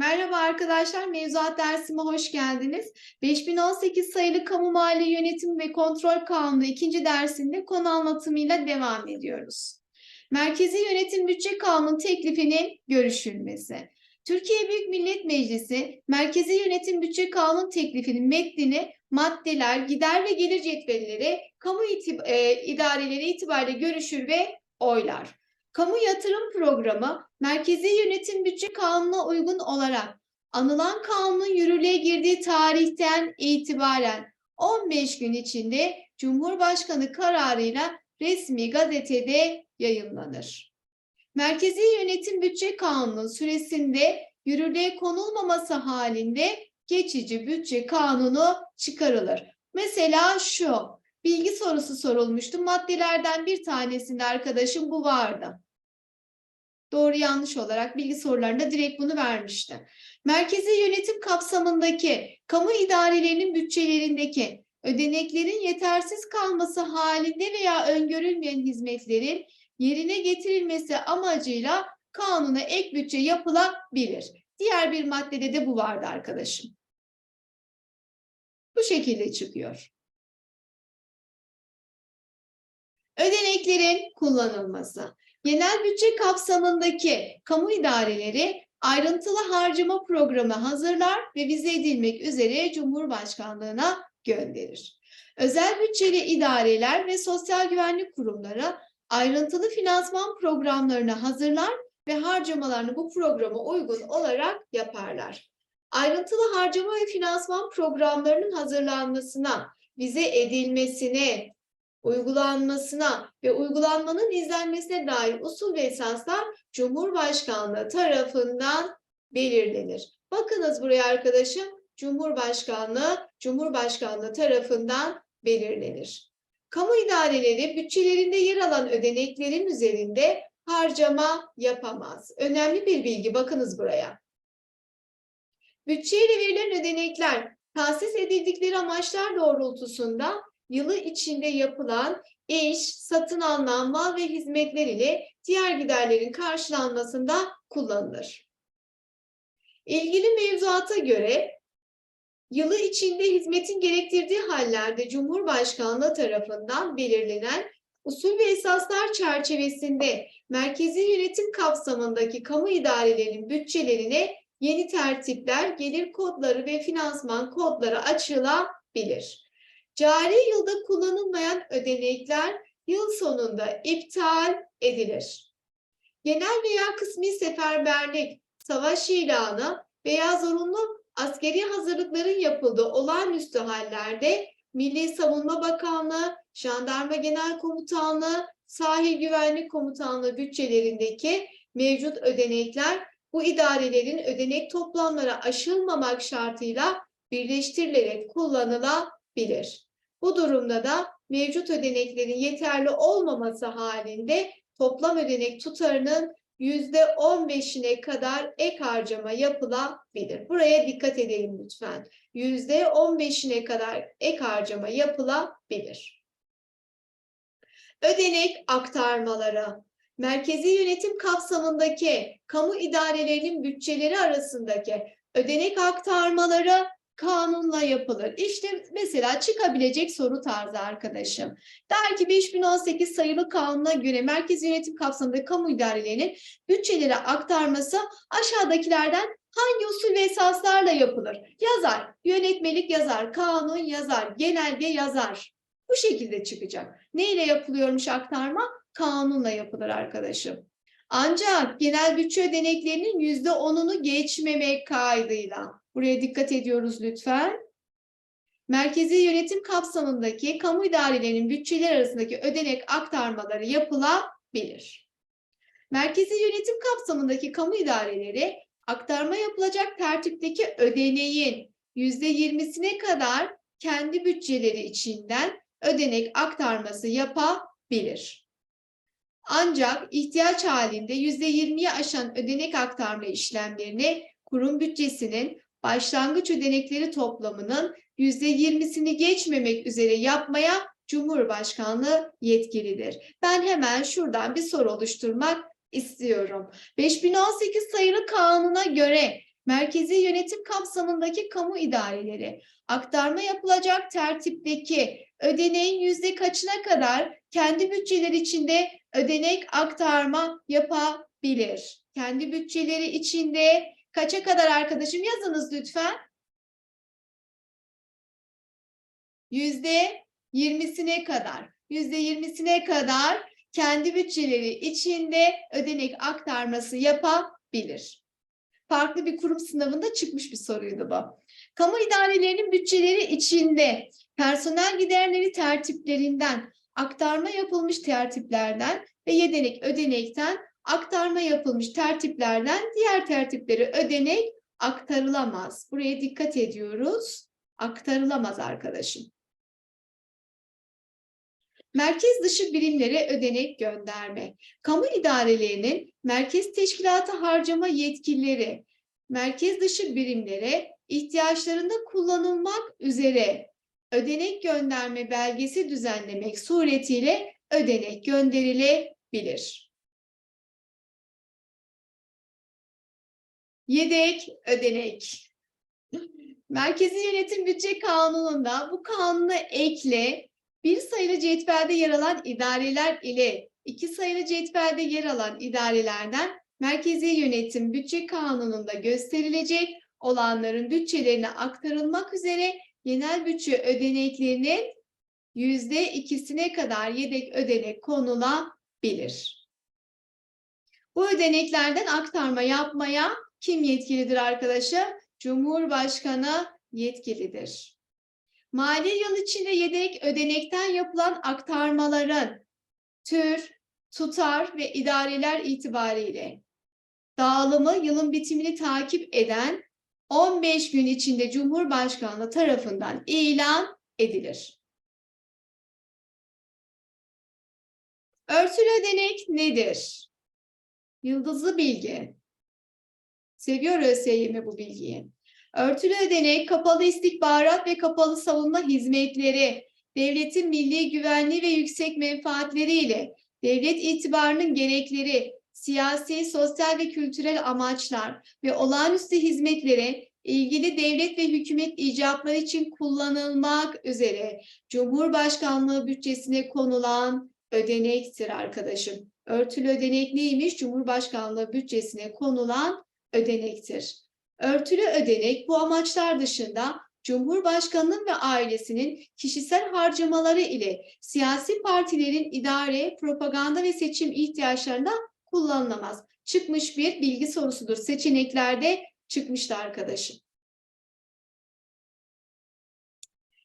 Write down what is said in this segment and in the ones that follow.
Merhaba arkadaşlar, mevzuat dersime hoş geldiniz. 5018 sayılı Kamu Mali Yönetim ve Kontrol Kanunu ikinci dersinde konu anlatımıyla devam ediyoruz. Merkezi Yönetim Bütçe Kanunu teklifinin görüşülmesi. Türkiye Büyük Millet Meclisi, Merkezi Yönetim Bütçe Kanunu teklifinin metnini maddeler, gider ve gelir cetvelleri, kamu itib- e, idareleri itibariyle görüşür ve oylar. Kamu yatırım programı Merkezi Yönetim Bütçe Kanunu'na uygun olarak anılan kanunun yürürlüğe girdiği tarihten itibaren 15 gün içinde Cumhurbaşkanı kararıyla resmi gazetede yayınlanır. Merkezi Yönetim Bütçe Kanunu süresinde yürürlüğe konulmaması halinde geçici bütçe kanunu çıkarılır. Mesela şu bilgi sorusu sorulmuştu. Maddelerden bir tanesinde arkadaşım bu vardı. Doğru yanlış olarak bilgi sorularında direkt bunu vermişti. Merkezi yönetim kapsamındaki kamu idarelerinin bütçelerindeki ödeneklerin yetersiz kalması halinde veya öngörülmeyen hizmetlerin yerine getirilmesi amacıyla kanuna ek bütçe yapılabilir. Diğer bir maddede de bu vardı arkadaşım. Bu şekilde çıkıyor. Ödeneklerin kullanılması. Genel bütçe kapsamındaki kamu idareleri ayrıntılı harcama programı hazırlar ve vize edilmek üzere Cumhurbaşkanlığına gönderir. Özel bütçeli idareler ve sosyal güvenlik kurumları ayrıntılı finansman programlarını hazırlar ve harcamalarını bu programa uygun olarak yaparlar. Ayrıntılı harcama ve finansman programlarının hazırlanmasına, vize edilmesine, uygulanmasına ve uygulanmanın izlenmesine dair usul ve esaslar Cumhurbaşkanlığı tarafından belirlenir. Bakınız buraya arkadaşım, Cumhurbaşkanlığı, Cumhurbaşkanlığı tarafından belirlenir. Kamu idareleri bütçelerinde yer alan ödeneklerin üzerinde harcama yapamaz. Önemli bir bilgi, bakınız buraya. Bütçeyle verilen ödenekler tahsis edildikleri amaçlar doğrultusunda yılı içinde yapılan iş, satın alınan mal ve hizmetler ile diğer giderlerin karşılanmasında kullanılır. İlgili mevzuata göre yılı içinde hizmetin gerektirdiği hallerde Cumhurbaşkanlığı tarafından belirlenen usul ve esaslar çerçevesinde merkezi yönetim kapsamındaki kamu idarelerinin bütçelerine yeni tertipler, gelir kodları ve finansman kodları açılabilir. Cari yılda kullanılmayan ödenekler yıl sonunda iptal edilir. Genel veya kısmi seferberlik, savaş ilanı veya zorunlu askeri hazırlıkların yapıldığı olağanüstü hallerde Milli Savunma Bakanlığı, Jandarma Genel Komutanlığı, Sahil Güvenlik Komutanlığı bütçelerindeki mevcut ödenekler bu idarelerin ödenek toplamları aşılmamak şartıyla birleştirilerek kullanılabilir. Bu durumda da mevcut ödeneklerin yeterli olmaması halinde toplam ödenek tutarının yüzde 15'ine kadar ek harcama yapılabilir. Buraya dikkat edelim lütfen. Yüzde 15'ine kadar ek harcama yapılabilir. Ödenek aktarmaları. Merkezi yönetim kapsamındaki kamu idarelerinin bütçeleri arasındaki ödenek aktarmaları kanunla yapılır. İşte mesela çıkabilecek soru tarzı arkadaşım. Der ki 5018 sayılı kanuna göre merkez yönetim kapsamında kamu idarelerinin bütçelere aktarması aşağıdakilerden hangi usul ve esaslarla yapılır? Yazar, yönetmelik yazar, kanun yazar, genelge yazar. Bu şekilde çıkacak. Ne ile yapılıyormuş aktarma? Kanunla yapılır arkadaşım. Ancak genel bütçe ödeneklerinin yüzde onunu geçmemek kaydıyla. Buraya dikkat ediyoruz lütfen. Merkezi yönetim kapsamındaki kamu idarelerinin bütçeler arasındaki ödenek aktarmaları yapılabilir. Merkezi yönetim kapsamındaki kamu idareleri aktarma yapılacak tertipteki ödeneğin yüzde yirmisine kadar kendi bütçeleri içinden ödenek aktarması yapabilir. Ancak ihtiyaç halinde yüzde yirmiyi aşan ödenek aktarma işlemlerini kurum bütçesinin başlangıç ödenekleri toplamının yüzde yirmisini geçmemek üzere yapmaya Cumhurbaşkanlığı yetkilidir. Ben hemen şuradan bir soru oluşturmak istiyorum. 5018 sayılı kanuna göre Merkezi yönetim kapsamındaki kamu idareleri aktarma yapılacak tertipteki ödeneğin yüzde kaçına kadar kendi bütçeleri içinde ödenek aktarma yapabilir? Kendi bütçeleri içinde kaça kadar arkadaşım yazınız lütfen. Yüzde yirmisine kadar. Yüzde yirmisine kadar kendi bütçeleri içinde ödenek aktarması yapabilir. Farklı bir kurum sınavında çıkmış bir soruydu bu. Kamu idarelerinin bütçeleri içinde personel giderleri tertiplerinden, aktarma yapılmış tertiplerden ve yedenek ödenekten aktarma yapılmış tertiplerden diğer tertipleri ödenek aktarılamaz. Buraya dikkat ediyoruz. Aktarılamaz arkadaşım. Merkez dışı birimlere ödenek gönderme. Kamu idarelerinin merkez teşkilatı harcama yetkileri, merkez dışı birimlere ihtiyaçlarında kullanılmak üzere ödenek gönderme belgesi düzenlemek suretiyle ödenek gönderilebilir. Yedek ödenek. Merkezi Yönetim Bütçe Kanunu'nda bu kanuna ekle bir sayılı cetvelde yer alan idareler ile iki sayılı cetvelde yer alan idarelerden Merkezi Yönetim Bütçe Kanunu'nda gösterilecek olanların bütçelerine aktarılmak üzere genel bütçe ödeneklerinin yüzde ikisine kadar yedek ödenek konulabilir. Bu ödeneklerden aktarma yapmaya kim yetkilidir arkadaşlar? Cumhurbaşkanı yetkilidir. Mali yıl içinde yedek ödenekten yapılan aktarmaların tür, tutar ve idareler itibariyle dağılımı yılın bitimini takip eden 15 gün içinde Cumhurbaşkanlığı tarafından ilan edilir. Örtülü ödenek nedir? Yıldızlı bilgi. Seviyor ÖSYM bu bilgiyi. Örtülü ödenek, kapalı istihbarat ve kapalı savunma hizmetleri, devletin milli güvenliği ve yüksek menfaatleriyle devlet itibarının gerekleri, siyasi, sosyal ve kültürel amaçlar ve olağanüstü hizmetlere ilgili devlet ve hükümet icabları için kullanılmak üzere Cumhurbaşkanlığı bütçesine konulan ödenektir arkadaşım. Örtülü ödenek neymiş? Cumhurbaşkanlığı bütçesine konulan ödenektir. Örtülü ödenek bu amaçlar dışında Cumhurbaşkanının ve ailesinin kişisel harcamaları ile siyasi partilerin idare, propaganda ve seçim ihtiyaçlarında kullanılamaz. Çıkmış bir bilgi sorusudur. Seçeneklerde çıkmıştı arkadaşım.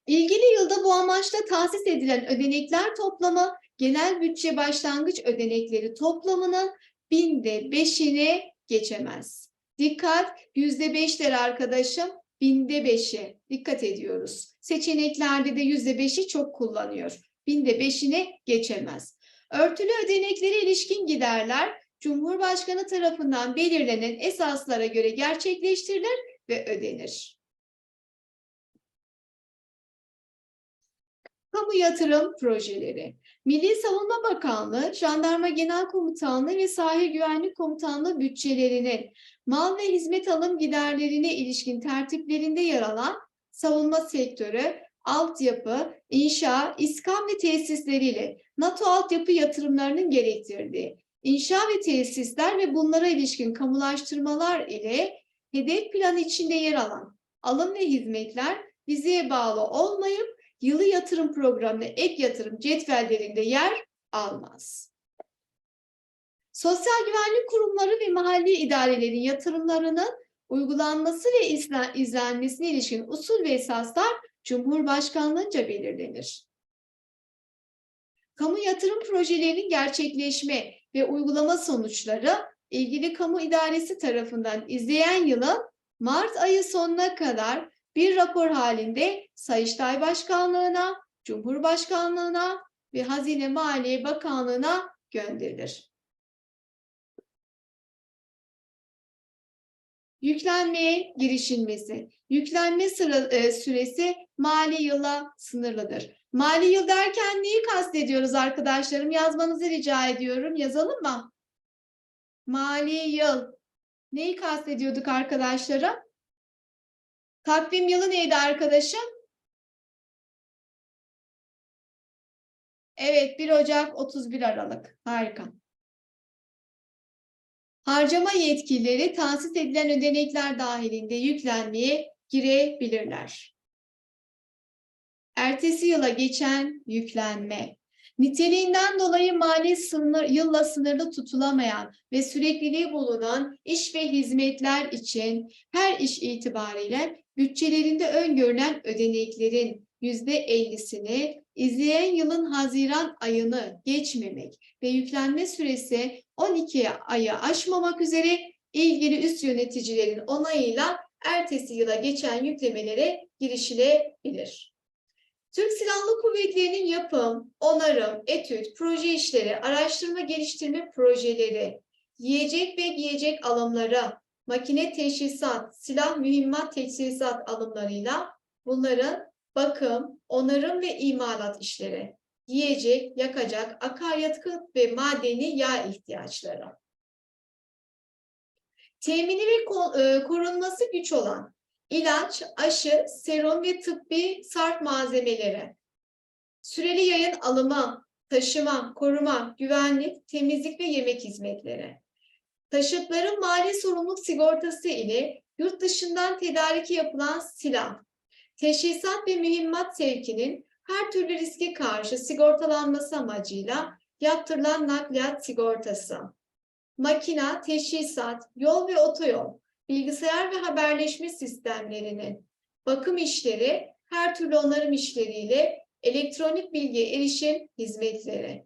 İlgili yılda bu amaçla tahsis edilen ödenekler toplamı genel bütçe başlangıç ödenekleri toplamının binde beşini geçemez. Dikkat yüzde beşler arkadaşım binde beşi dikkat ediyoruz. Seçeneklerde de yüzde beşi çok kullanıyor. Binde beşini geçemez. Örtülü ödeneklere ilişkin giderler Cumhurbaşkanı tarafından belirlenen esaslara göre gerçekleştirilir ve ödenir. Kamu yatırım projeleri. Milli Savunma Bakanlığı, Jandarma Genel Komutanlığı ve Sahil Güvenlik Komutanlığı bütçelerinin mal ve hizmet alım giderlerine ilişkin tertiplerinde yer alan savunma sektörü, altyapı, inşa, iskan ve tesisleriyle NATO altyapı yatırımlarının gerektirdiği inşa ve tesisler ve bunlara ilişkin kamulaştırmalar ile hedef planı içinde yer alan alım ve hizmetler vizeye bağlı olmayıp yılı yatırım programına ek yatırım cetvellerinde yer almaz. Sosyal güvenlik kurumları ve mahalli idarelerin yatırımlarının uygulanması ve izlenmesine ilişkin usul ve esaslar Cumhurbaşkanlığınca belirlenir. Kamu yatırım projelerinin gerçekleşme ve uygulama sonuçları ilgili kamu idaresi tarafından izleyen yılın Mart ayı sonuna kadar bir rapor halinde Sayıştay Başkanlığı'na, Cumhurbaşkanlığı'na ve Hazine Maliye Bakanlığı'na gönderilir. Yüklenmeye girişilmesi. Yüklenme sıra, e, süresi mali yıla sınırlıdır. Mali yıl derken neyi kastediyoruz arkadaşlarım? Yazmanızı rica ediyorum. Yazalım mı? Mali yıl. Neyi kastediyorduk arkadaşlarım? Takvim yılı neydi arkadaşım? Evet 1 Ocak 31 Aralık. Harika. Harcama yetkileri tahsis edilen ödenekler dahilinde yüklenmeye girebilirler. Ertesi yıla geçen yüklenme. Niteliğinden dolayı mali sınır, yılla sınırlı tutulamayan ve sürekliliği bulunan iş ve hizmetler için her iş itibariyle bütçelerinde öngörülen ödeneklerin %50'sini izleyen yılın Haziran ayını geçmemek ve yüklenme süresi 12 ayı aşmamak üzere ilgili üst yöneticilerin onayıyla ertesi yıla geçen yüklemelere girişilebilir. Türk Silahlı Kuvvetleri'nin yapım, onarım, etüt, proje işleri, araştırma geliştirme projeleri, yiyecek ve giyecek alımları, makine teşhisat, silah mühimmat teçhizat alımlarıyla bunların bakım, onarım ve imalat işleri, yiyecek, yakacak, akaryakıt ve madeni yağ ihtiyaçları. Temini ve e, korunması güç olan ilaç, aşı, serum ve tıbbi sarf malzemeleri, süreli yayın alımı, taşıma, koruma, güvenlik, temizlik ve yemek hizmetleri, taşıtların mali sorumluluk sigortası ile yurt dışından tedariki yapılan silah, teşhisat ve mühimmat sevkinin her türlü riske karşı sigortalanması amacıyla yaptırılan nakliyat sigortası, makina, teşhisat, yol ve otoyol, bilgisayar ve haberleşme sistemlerinin bakım işleri, her türlü onarım işleriyle elektronik bilgiye erişim hizmetleri,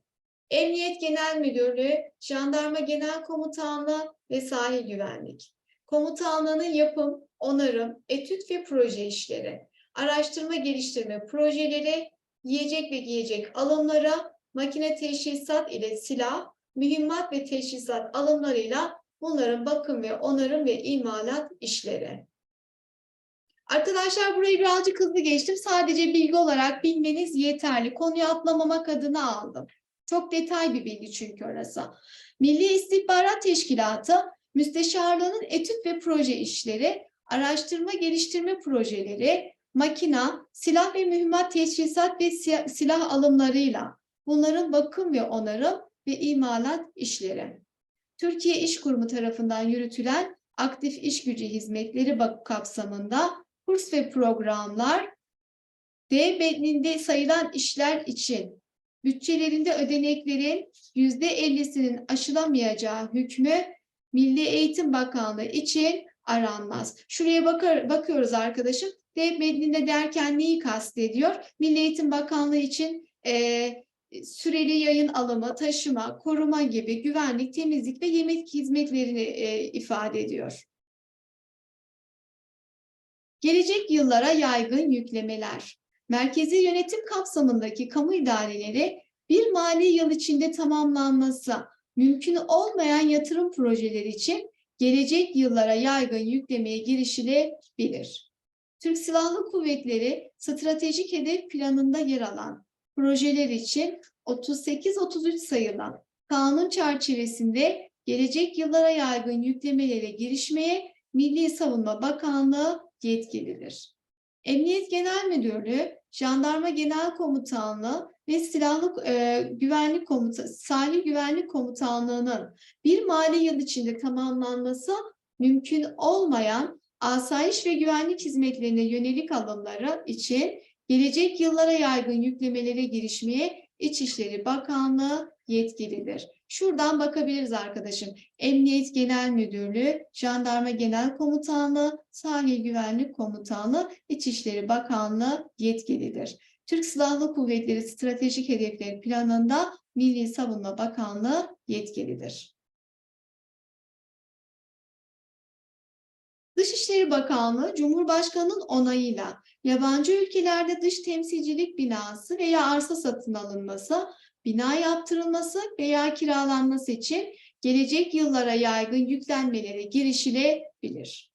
Emniyet Genel Müdürlüğü, Jandarma Genel Komutanlığı ve Sahil Güvenlik, Komutanlığı'nın yapım, onarım, etüt ve proje işleri, araştırma geliştirme projeleri, yiyecek ve giyecek alımlara, makine teşhisat ile silah, mühimmat ve teşhisat alımlarıyla bunların bakım ve onarım ve imalat işleri. Arkadaşlar burayı birazcık hızlı geçtim. Sadece bilgi olarak bilmeniz yeterli. Konuyu atlamamak adına aldım. Çok detay bir bilgi çünkü orası. Milli İstihbarat Teşkilatı, Müsteşarlığının etüt ve proje işleri, araştırma geliştirme projeleri, makina, silah ve mühimmat teçhizat ve silah alımlarıyla bunların bakım ve onarım ve imalat işleri. Türkiye İş Kurumu tarafından yürütülen aktif iş gücü hizmetleri kapsamında kurs ve programlar D bedninde sayılan işler için bütçelerinde ödeneklerin yüzde 50'sinin aşılamayacağı hükmü Milli Eğitim Bakanlığı için aranmaz. Şuraya bakar, bakıyoruz arkadaşım. D metninde derken neyi kastediyor? Milli Eğitim Bakanlığı için eee, süreli yayın alımı, taşıma, koruma gibi güvenlik, temizlik ve yemek hizmetlerini eee, ifade ediyor. Gelecek yıllara yaygın yüklemeler. Merkezi yönetim kapsamındaki kamu idareleri bir mali yıl içinde tamamlanması mümkün olmayan yatırım projeleri için gelecek yıllara yaygın yüklemeye girişilebilir. Türk Silahlı Kuvvetleri stratejik hedef planında yer alan projeler için 38-33 sayılan kanun çerçevesinde gelecek yıllara yaygın yüklemelere girişmeye Milli Savunma Bakanlığı yetkilidir. Emniyet Genel Müdürlüğü, Jandarma Genel Komutanlığı ve Silahlı e, Güvenlik Komuta Sahil Güvenlik Komutanlığı'nın bir mali yıl içinde tamamlanması mümkün olmayan asayiş ve güvenlik hizmetlerine yönelik alımları için gelecek yıllara yaygın yüklemelere girişmeye İçişleri Bakanlığı yetkilidir. Şuradan bakabiliriz arkadaşım. Emniyet Genel Müdürlüğü, Jandarma Genel Komutanlığı, Sahil Güvenlik Komutanlığı, İçişleri Bakanlığı yetkilidir. Türk Silahlı Kuvvetleri Stratejik Hedefleri Planında Milli Savunma Bakanlığı yetkilidir. Dışişleri Bakanlığı, Cumhurbaşkanı'nın onayıyla yabancı ülkelerde dış temsilcilik binası veya arsa satın alınması, bina yaptırılması veya kiralanması için gelecek yıllara yaygın yüklenmelere girişilebilir.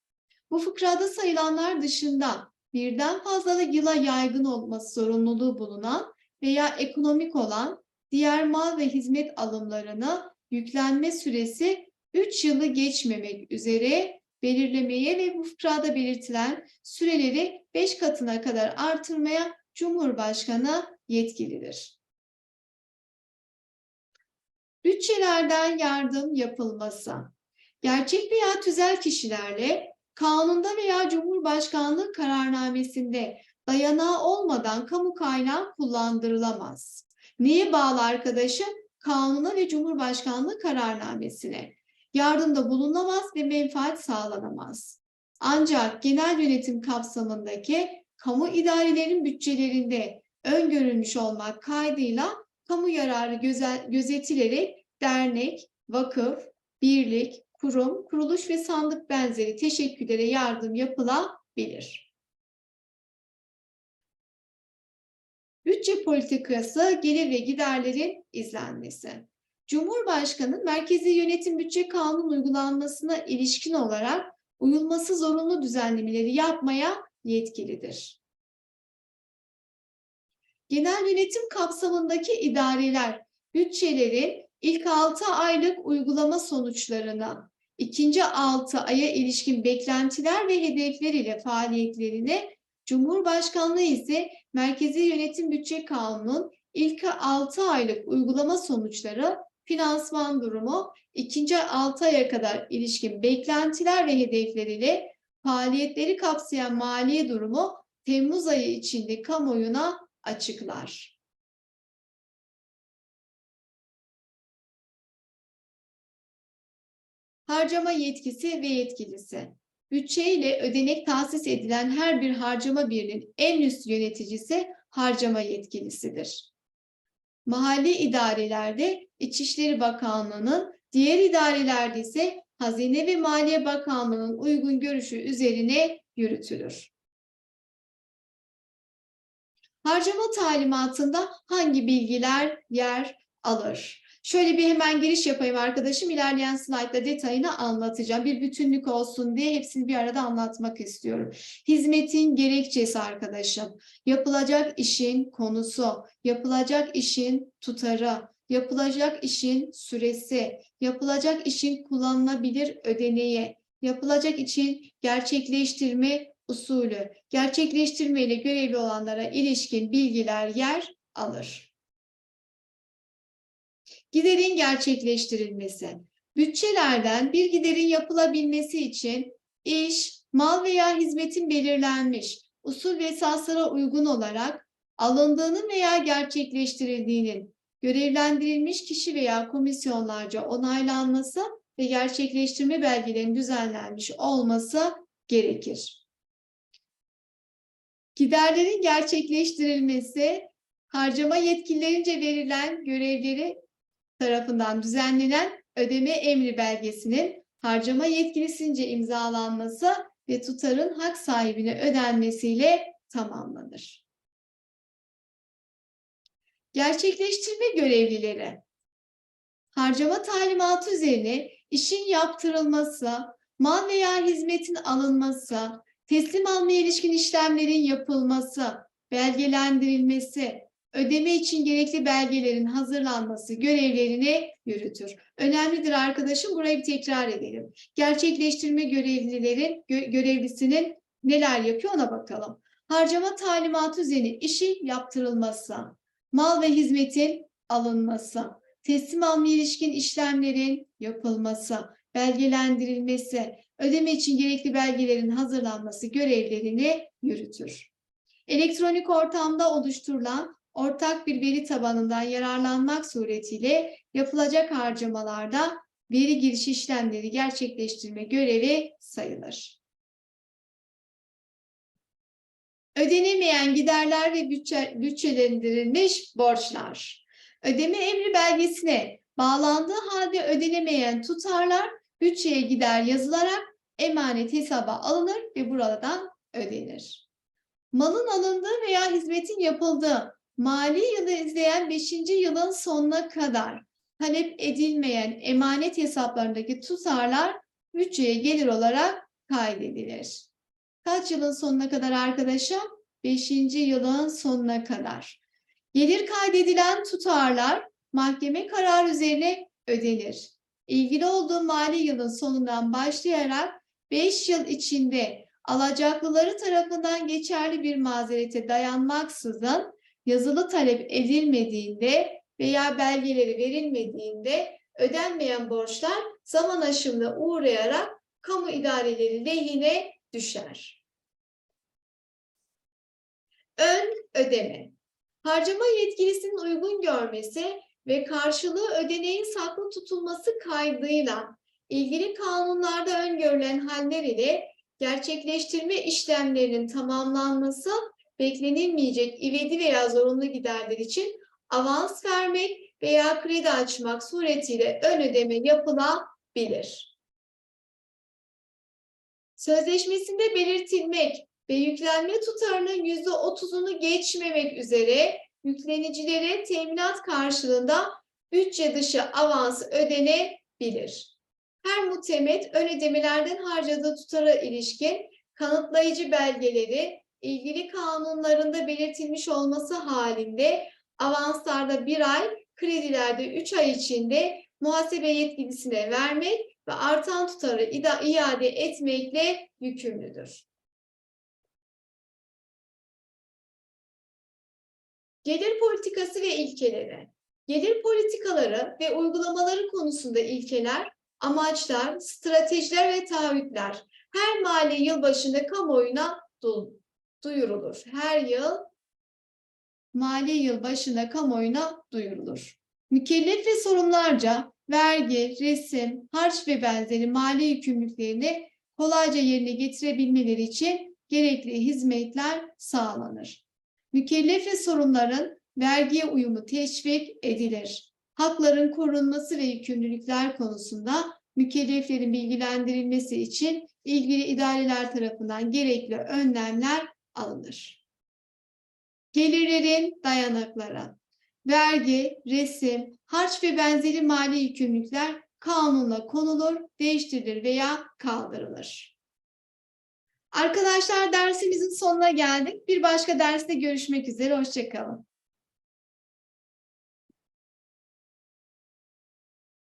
Bu fıkrada sayılanlar dışında birden fazla yıla yaygın olması zorunluluğu bulunan veya ekonomik olan diğer mal ve hizmet alımlarına yüklenme süresi 3 yılı geçmemek üzere belirlemeye ve bu fıkrada belirtilen süreleri 5 katına kadar artırmaya Cumhurbaşkanı yetkilidir. Bütçelerden yardım yapılması. Gerçek veya tüzel kişilerle kanunda veya Cumhurbaşkanlığı kararnamesinde dayanağı olmadan kamu kaynağı kullandırılamaz. Neye bağlı arkadaşım? Kanuna ve Cumhurbaşkanlığı kararnamesine. Yardımda bulunamaz ve menfaat sağlanamaz. Ancak genel yönetim kapsamındaki kamu idarelerinin bütçelerinde öngörülmüş olmak kaydıyla kamu yararı göze- gözetilerek dernek, vakıf, birlik, kurum, kuruluş ve sandık benzeri teşekküllere yardım yapılabilir. Bütçe politikası, gelir ve giderlerin izlenmesi. Cumhurbaşkanı Merkezi Yönetim Bütçe Kanunu uygulanmasına ilişkin olarak uyulması zorunlu düzenlemeleri yapmaya yetkilidir. Genel yönetim kapsamındaki idareler bütçelerin ilk 6 aylık uygulama sonuçlarına, ikinci 6 aya ilişkin beklentiler ve hedefler ile faaliyetlerine, Cumhurbaşkanlığı ise Merkezi Yönetim Bütçe Kanunu'nun ilk 6 aylık uygulama sonuçları, finansman durumu, ikinci 6 aya kadar ilişkin beklentiler ve hedefler ile faaliyetleri kapsayan maliye durumu Temmuz ayı içinde kamuoyuna açıklar. Harcama yetkisi ve yetkilisi. Bütçe ile ödenek tahsis edilen her bir harcama birinin en üst yöneticisi harcama yetkilisidir. Mahalli idarelerde İçişleri Bakanlığı'nın, diğer idarelerde ise Hazine ve Maliye Bakanlığı'nın uygun görüşü üzerine yürütülür. Harcama talimatında hangi bilgiler yer alır? Şöyle bir hemen giriş yapayım arkadaşım. İlerleyen slaytta detayını anlatacağım. Bir bütünlük olsun diye hepsini bir arada anlatmak istiyorum. Hizmetin gerekçesi arkadaşım. Yapılacak işin konusu, yapılacak işin tutarı, yapılacak işin süresi, yapılacak işin kullanılabilir ödeneği, yapılacak için gerçekleştirme usulü, gerçekleştirme ile görevli olanlara ilişkin bilgiler yer alır. Giderin gerçekleştirilmesi. Bütçelerden bir giderin yapılabilmesi için iş, mal veya hizmetin belirlenmiş, usul ve esaslara uygun olarak alındığının veya gerçekleştirildiğinin görevlendirilmiş kişi veya komisyonlarca onaylanması ve gerçekleştirme belgelerinin düzenlenmiş olması gerekir. Giderlerin gerçekleştirilmesi, harcama yetkililerince verilen görevleri tarafından düzenlenen ödeme emri belgesinin harcama yetkilisince imzalanması ve tutarın hak sahibine ödenmesiyle tamamlanır. Gerçekleştirme görevlileri harcama talimatı üzerine işin yaptırılması, mal veya hizmetin alınması, teslim almaya ilişkin işlemlerin yapılması, belgelendirilmesi, ödeme için gerekli belgelerin hazırlanması görevlerini yürütür. Önemlidir arkadaşım, burayı bir tekrar edelim. Gerçekleştirme görevlilerin, gö görevlisinin neler yapıyor ona bakalım. Harcama talimatı üzerine işi yaptırılması, mal ve hizmetin alınması, teslim almaya ilişkin işlemlerin yapılması, belgelendirilmesi, ödeme için gerekli belgelerin hazırlanması görevlerini yürütür. Elektronik ortamda oluşturulan ortak bir veri tabanından yararlanmak suretiyle yapılacak harcamalarda veri giriş işlemleri gerçekleştirme görevi sayılır. Ödenemeyen giderler ve bütçe, bütçelendirilmiş borçlar. Ödeme emri belgesine bağlandığı halde ödenemeyen tutarlar bütçeye gider yazılarak emanet hesaba alınır ve buradan ödenir. Malın alındığı veya hizmetin yapıldığı mali yılı izleyen 5. yılın sonuna kadar talep edilmeyen emanet hesaplarındaki tutarlar bütçeye gelir olarak kaydedilir. Kaç yılın sonuna kadar arkadaşım? 5. yılın sonuna kadar. Gelir kaydedilen tutarlar mahkeme kararı üzerine ödenir. ilgili olduğu mali yılın sonundan başlayarak 5 yıl içinde alacaklıları tarafından geçerli bir mazerete dayanmaksızın yazılı talep edilmediğinde veya belgeleri verilmediğinde ödenmeyen borçlar zaman aşımına uğrayarak kamu idareleri lehine düşer. Ön ödeme. Harcama yetkilisinin uygun görmesi ve karşılığı ödeneğin saklı tutulması kaydıyla ilgili kanunlarda öngörülen haller ile gerçekleştirme işlemlerinin tamamlanması beklenilmeyecek ivedi veya zorunlu giderler için avans vermek veya kredi açmak suretiyle ön ödeme yapılabilir. Sözleşmesinde belirtilmek ve yüklenme tutarının yüzde otuzunu geçmemek üzere yüklenicilere teminat karşılığında bütçe dışı avans ödenebilir. Her mutemet ön ödemelerden harcadığı tutara ilişkin kanıtlayıcı belgeleri ilgili kanunlarında belirtilmiş olması halinde avanslarda bir ay, kredilerde üç ay içinde muhasebe yetkilisine vermek ve artan tutarı iade etmekle yükümlüdür. Gelir politikası ve ilkeleri. Gelir politikaları ve uygulamaları konusunda ilkeler, amaçlar, stratejiler ve taahhütler her mali yıl başında kamuoyuna du- duyurulur. Her yıl mali yıl başında kamuoyuna duyurulur. Mükellef ve sorumlarca vergi, resim, harç ve benzeri mali yükümlülüklerini kolayca yerine getirebilmeleri için gerekli hizmetler sağlanır. Mükellef ve sorumların vergiye uyumu teşvik edilir. Hakların korunması ve yükümlülükler konusunda mükelleflerin bilgilendirilmesi için ilgili idareler tarafından gerekli önlemler alınır. Gelirlerin dayanakları, vergi, resim, harç ve benzeri mali yükümlülükler kanunla konulur, değiştirilir veya kaldırılır. Arkadaşlar dersimizin sonuna geldik. Bir başka derste görüşmek üzere. Hoşçakalın.